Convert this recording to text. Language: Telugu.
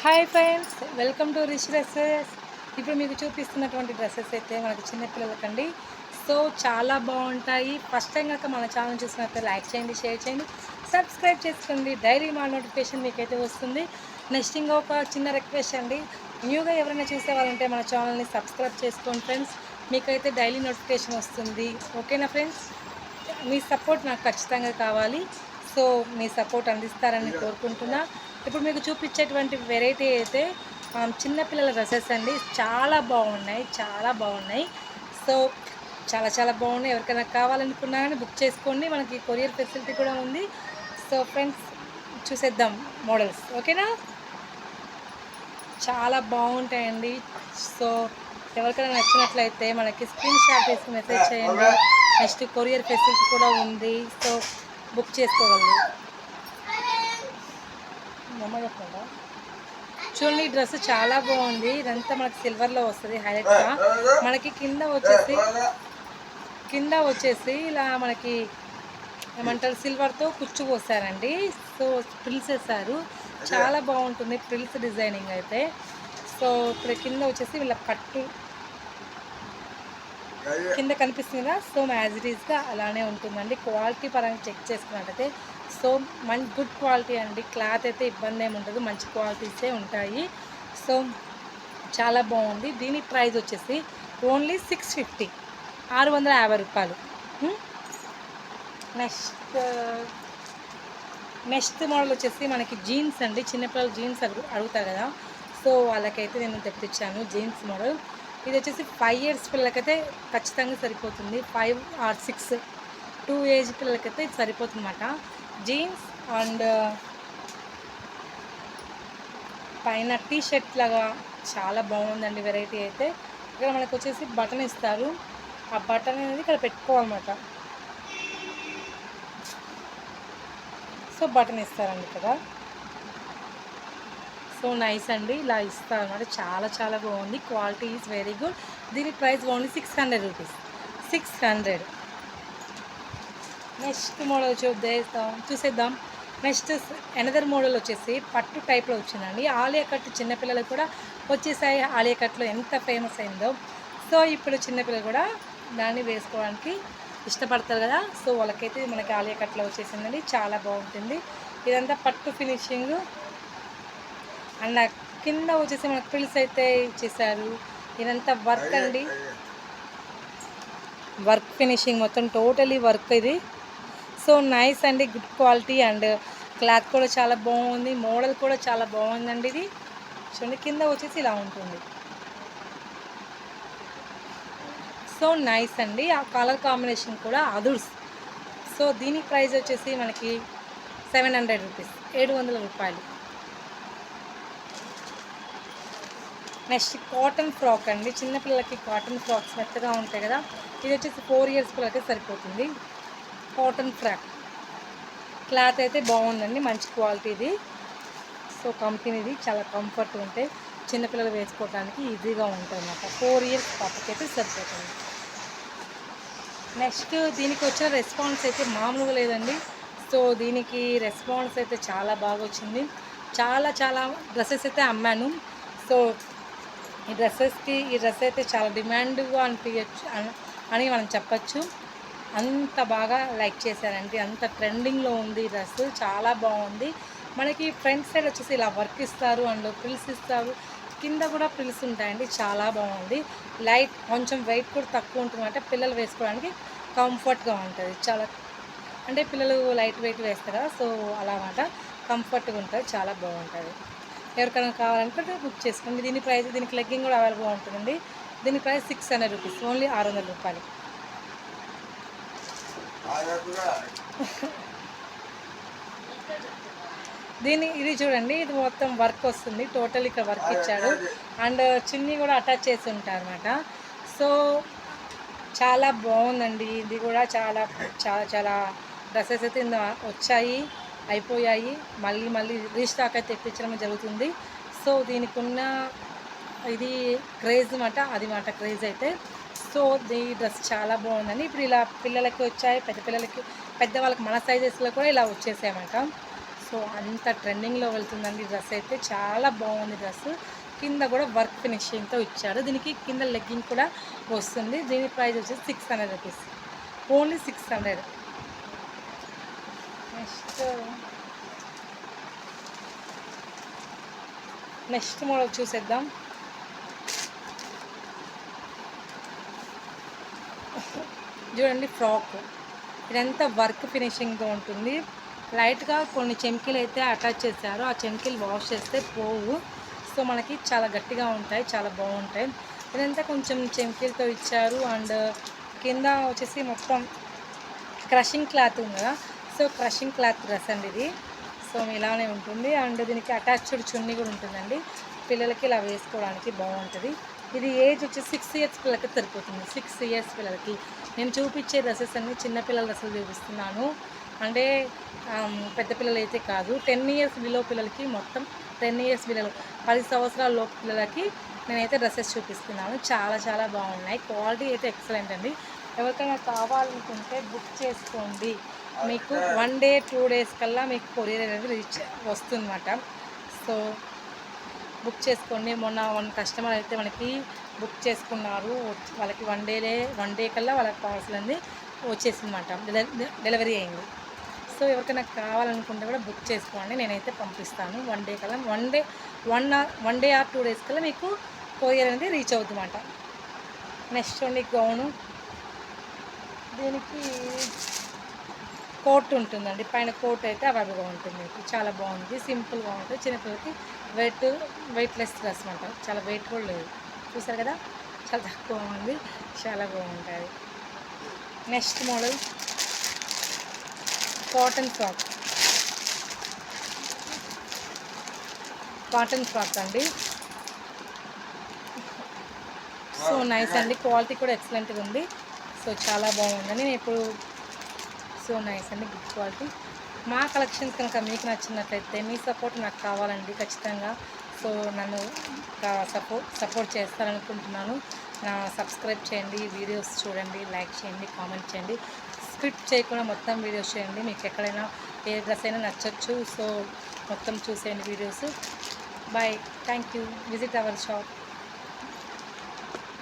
Hi friends welcome to rich dresses. ఇప్పుడు మీకు చూపిస్తున్నటువంటి డ్రెస్సెస్ అయితే మనకి చిన్నపిల్లలకండి సో చాలా బాగుంటాయి. ఫస్ట్ టైం కనుక మన ఛానల్ చూసినట్లయితే లైక్ చేయండి షేర్ చేయండి సబ్స్క్రైబ్ చేసుకోండి. డైరీ మా నోటిఫికేషన్ మీకైతే వస్తుంది. నెక్స్ట్ ఇంకొక చిన్న రిక్వెస్ట్ అండి. న్యూగా ఎవరైనా చూసే వాళ్ళంటే మన ఛానల్ని సబ్స్క్రైబ్ చేసుకోండి ఫ్రెండ్స్. మీకైతే డైలీ నోటిఫికేషన్ వస్తుంది. ఓకేనా ఫ్రెండ్స్? మీ సపోర్ట్ నాకు ఖచ్చితంగా కావాలి. సో మీ సపోర్ట్ అందిస్తారని కోరుకుంటున్నా. ఇప్పుడు మీకు చూపించేటువంటి వెరైటీ అయితే చిన్నపిల్లల డ్రెస్సెస్ అండి. చాలా బాగున్నాయి చాలా బాగున్నాయి. సో చాలా చాలా బాగున్నాయి. ఎవరికైనా కావాలనుకున్నా కానీ బుక్ చేసుకోండి. మనకి కొరియర్ ఫెసిలిటీ కూడా ఉంది. సో ఫ్రెండ్స్ చూసేద్దాం మోడల్స్. ఓకేనా? చాలా బాగుంటాయండి. సో ఎవరికైనా నచ్చినట్లయితే మనకి స్క్రీన్ షాట్ తీసి మెసేజ్ చేయండి. నెక్స్ట్ కొరియర్ ఫెసిలిటీ కూడా ఉంది. సో బుక్ చేసుకోగలరు చూడండి ఈ డ్రెస్ చాలా బాగుంది. ఇదంతా మనకి సిల్వర్లో వస్తుంది హైలైట్గా మనకి కింద వచ్చేసి కింద వచ్చేసి ఇలా మనకి ఏమంటారు సిల్వర్తో కుచ్చు పోసారండి. సో ప్రిల్స్ వేసారు చాలా బాగుంటుంది ప్రిల్స్ డిజైనింగ్ అయితే. సో ఇప్పుడు కింద వచ్చేసి వీళ్ళ పట్టు కింద కనిపిస్తుంది కదా సో యాజ్ ఇట్ ఈస్గా అలానే ఉంటుందండి. క్వాలిటీ పరంగా చెక్ చేసుకున్నట్టయితే సో మంచి గుడ్ క్వాలిటీ అండి. క్లాత్ అయితే ఇబ్బంది ఏమి ఉండదు మంచి క్వాలిటీసే ఉంటాయి. సో చాలా బాగుంది. దీని ప్రైస్ వచ్చేసి ఓన్లీ సిక్స్ ఫిఫ్టీ ఆరు వందల యాభై రూపాయలు. నెక్స్ట్ నెక్స్ట్ మోడల్ వచ్చేసి మనకి జీన్స్ అండి. చిన్నపిల్లలు జీన్స్ అడుగు అడుగుతారు కదా. సో వాళ్ళకైతే నేను తెప్పించాను జీన్స్ మోడల్ ఇది వచ్చేసి ఫైవ్ ఇయర్స్ పిల్లలకైతే ఖచ్చితంగా సరిపోతుంది. Five or six to age పిల్లలకైతే ఇది సరిపోతుంది అన్నమాట జీన్స్ అండ్ uh, పైన టీ షర్ట్ లాగా చాలా బాగుందండి వెరైటీ అయితే. ఇక్కడ మనకు వచ్చేసి బటన్ ఇస్తారు. ఆ బటన్ అనేది ఇక్కడ పెట్టుకోవాలన్నమాట. సో బటన్ ఇస్తారండి కదా సో నైస్ అండి ఇలా ఇస్తారు అనమాట చాలా చాలా బాగుంది. Quality is very good. దీని price only six hundred rupees. Six hundred. Next model చూద్దాం చూసేద్దాం. నెక్స్ట్ ఎనదర్ మోడల్ వచ్చేసి పట్టు టైప్లో వచ్చిందండి. ఆలియా కట్ చిన్నపిల్లలకు కూడా వచ్చేసాయి. ఆలియా కట్లో ఎంత ఫేమస్ అయిందో. సో ఇప్పుడు చిన్నపిల్లలు కూడా దాన్ని వేసుకోవడానికి ఇష్టపడతారు కదా. సో వాళ్ళకైతే మనకి ఆలియా కట్లో వచ్చేసిందండి. చాలా బాగుంటుంది. ఇదంతా పట్టు ఫినిషింగ్. అండ్ ఆ కింద వచ్చేసి మనకు ఫ్రిల్స్ అయితే ఇచ్చేసారు ఇదంతా వర్క్ అండి. వర్క్ ఫినిషింగ్ మొత్తం టోటలీ వర్క్ ఇది. సో నైస్ అండి గుడ్ క్వాలిటీ అండ్ క్లాత్ కూడా చాలా బాగుంది మోడల్ కూడా చాలా బాగుందండి ఇది. చూడండి కింద వచ్చేసి ఇలా ఉంటుంది. సో నైస్ అండి ఆ కలర్ కాంబినేషన్ కూడా అదుర్స్. సో దీని ప్రైస్ వచ్చేసి మనకి సెవెన్ హండ్రెడ్ రూపీస్ ఏడు వందల రూపాయలు. నెక్స్ట్ కాటన్ ఫ్రాక్ అండి. చిన్నపిల్లలకి కాటన్ ఫ్రాక్స్ మెత్తగా ఉంటాయి కదా ఇది వచ్చేసి ఫోర్ ఇయర్స్ పిల్లలకి సరిపోతుంది. Cotton frock. క్లాత్ అయితే బాగుందండి మంచి క్వాలిటీది సో కంపెనీది చాలా కంఫర్ట్ ఉంటాయి చిన్నపిల్లలు వేసుకోవడానికి ఈజీగా ఉంటుంది అన్నమాట ఫోర్ ఇయర్స్ పాపకైతే అయితే సరిపోతుంది. నెక్స్ట్ దీనికి వచ్చిన రెస్పాన్స్ అయితే మామూలుగా లేదండి. సో దీనికి రెస్పాన్స్ అయితే చాలా బాగా వచ్చింది. చాలా చాలా డ్రెస్సెస్ అయితే అమ్మాను. సో ఈ డ్రెస్సెస్కి ఈ డ్రెస్ అయితే చాలా డిమాండ్గా అనిపించచ్చు అని మనం చెప్పచ్చు. అంత బాగా లైక్ చేశారండి. అంత ట్రెండింగ్లో ఉంది ఈ డ్రెస్ చాలా బాగుంది. మనకి ఫ్రంట్ సైడ్ వచ్చేసి ఇలా వర్క్ ఇస్తారు అండ్ ప్రిల్స్ ఇస్తారు. కింద కూడా ప్రిల్స్ ఉంటాయండి. చాలా బాగుంది. లైట్ కొంచెం వెయిట్ కూడా తక్కువ ఉంటుంది పిల్లలు వేసుకోవడానికి కంఫర్ట్గా ఉంటుంది. చాలా అంటే పిల్లలు లైట్ వెయిట్ వేస్తారు కదా సో అలా అన్నమాట కంఫర్ట్గా ఉంటుంది చాలా బాగుంటుంది. ఎవరికైనా కావాలనుకుంటే బుక్ చేసుకోండి. దీని ప్రైస్ దీనికి లెగ్గింగ్ కూడా అవైలబుల్ ఉంటుందండి. దీని price six hundred rupees. Only ఆరు వందల రూపాయలు. దీని ఇది చూడండి ఇది మొత్తం వర్క్ వస్తుంది. టోటల్ ఇక్కడ వర్క్ ఇచ్చాడు. అండ్ చిన్ని కూడా అటాచ్ చేసి ఉంటారు అనమాట సో చాలా బాగుందండి. ఇది కూడా చాలా చాలా చాలా డ్రెస్సెస్ అయితే ఇందులో వచ్చాయి. అయిపోయాయి. మళ్ళీ మళ్ళీ రీస్టాక్ అయితే తెప్పించడం జరుగుతుంది. సో దీనికి ఉన్న ఇది క్రేజ్ మాట అది మాట క్రేజ్ అయితే. సో ఈ డ్రెస్ చాలా బాగుందని. ఇప్పుడు ఇలా పిల్లలకి వచ్చాయి పెద్ద పిల్లలకి పెద్దవాళ్ళకి మన సైజెస్లో కూడా ఇలా వచ్చేసాయన్నమాట. సో అంత ట్రెండింగ్లో వెళ్తుందండి డ్రెస్ అయితే. చాలా బాగుంది డ్రెస్. కింద కూడా వర్క్ ఫినిషింగ్తో ఇచ్చారు. దీనికి కింద లెగ్గింగ్ కూడా వస్తుంది. దీని ప్రైస్ వచ్చేసి six hundred rupees. Only six hundred. Next next model చూసేద్దాం. చూడండి ఫ్రాక్. ఇదంతా వర్క్ ఫినిషింగ్తో ఉంటుంది. లైట్గా కొన్ని చెంకీలు అయితే అటాచ్ చేశారు. ఆ చెంకీలు వాష్ చేస్తే పోవు. సో మనకి చాలా గట్టిగా ఉంటాయి చాలా బాగుంటాయి. ఇదంతా కొంచెం చెంకీలతో ఇచ్చారు. అండ్ కింద వచ్చేసి మొత్తం క్రషింగ్ క్లాత్ ఉంది కదా సో క్రషింగ్ క్లాత్ డ్రెస్ అండి ఇది. సో ఇలానే ఉంటుంది. అండ్ దీనికి అటాచ్డ్ చున్నీ కూడా ఉంటుందండి. పిల్లలకి ఇలా వేసుకోవడానికి బాగుంటుంది. ఇది ఏజ్ వచ్చి సిక్స్ ఇయర్స్ పిల్లలకి సరిపోతుంది. సిక్స్ ఇయర్స్ పిల్లలకి. నేను చూపించే డ్రెస్సెస్ అన్ని చిన్నపిల్లల డ్రెస్సులు చూపిస్తున్నాను. అంటే పెద్ద పిల్లలు అయితే కాదు. టెన్ ఇయర్స్ బిలో పిల్లలకి మొత్తం టెన్ ఇయర్స్ పిల్లలు. పది సంవత్సరాల లోపు పిల్లలకి నేనైతే డ్రెస్సెస్ చూపిస్తున్నాను. చాలా చాలా బాగున్నాయి. క్వాలిటీ అయితే ఎక్సలెంట్ అండి. ఎవరికైనా కావాలనుకుంటే బుక్ చేసుకోండి. మీకు వన్ డే టూ డేస్ కల్లా మీకు కొరియర్ అనేది రీచ్ వస్తుందన్నమాట. సో బుక్ చేసుకోండి. మొన్న వన్ కస్టమర్ అయితే మనకి బుక్ చేసుకున్నారు. వాళ్ళకి వన్ డేలే వన్ డే కల్లా వాళ్ళకి పార్సల్ అనేది వచ్చేసిందన్నమాట. డెలివరీ అయింది. సో ఎవరికైనా కావాలనుకుంటే కూడా బుక్ చేసుకోండి. నేనైతే పంపిస్తాను. వన్ డే కల్లా one day one or one day or two days కల్లా మీకు కొరియర్ అనేది రీచ్ అవుతుందన్నమాట. నెక్స్ట్ అండి గౌను. దీనికి కోట్ ఉంటుందండి. పైన కోట్ అయితే అవైలబుల్గా ఉంటుంది. మీకు చాలా బాగుంది. సింపుల్గా ఉంటుంది. చిన్నపిల్లలకి వెయిట్ వెయిట్లెస్ డ్రెస్ అంటారు. చాలా వెయిట్ కూడా లేదు. చూసారు కదా? చాలా తక్కువ ఉంది. చాలా బాగుంటుంది. Next model. Cotton frock. Cotton frock అండి. సో నైస్ అండి. క్వాలిటీ కూడా ఎక్సలెంట్గా ఉంది. సో చాలా బాగుందండి నేను ఇప్పుడు సో నైస్ అండి గుడ్ క్వాలిటీ. మా కలెక్షన్స్ కనుక మీకు నచ్చినట్లయితే మీ సపోర్ట్ నాకు కావాలండి ఖచ్చితంగా. సో నన్ను సపోర్ట్ సపోర్ట్ చేస్తారనుకుంటున్నాను. నా సబ్స్క్రైబ్ చేయండి వీడియోస్ చూడండి లైక్ చేయండి కామెంట్ చేయండి. స్క్రిప్ట్ చేయకుండా మొత్తం వీడియోస్ చేయండి మీకు ఎక్కడైనా ఏ డ్రెస్ అయినా నచ్చచ్చు. సో మొత్తం చూసేయండి videos. Bye. Thank you. Visit our shop.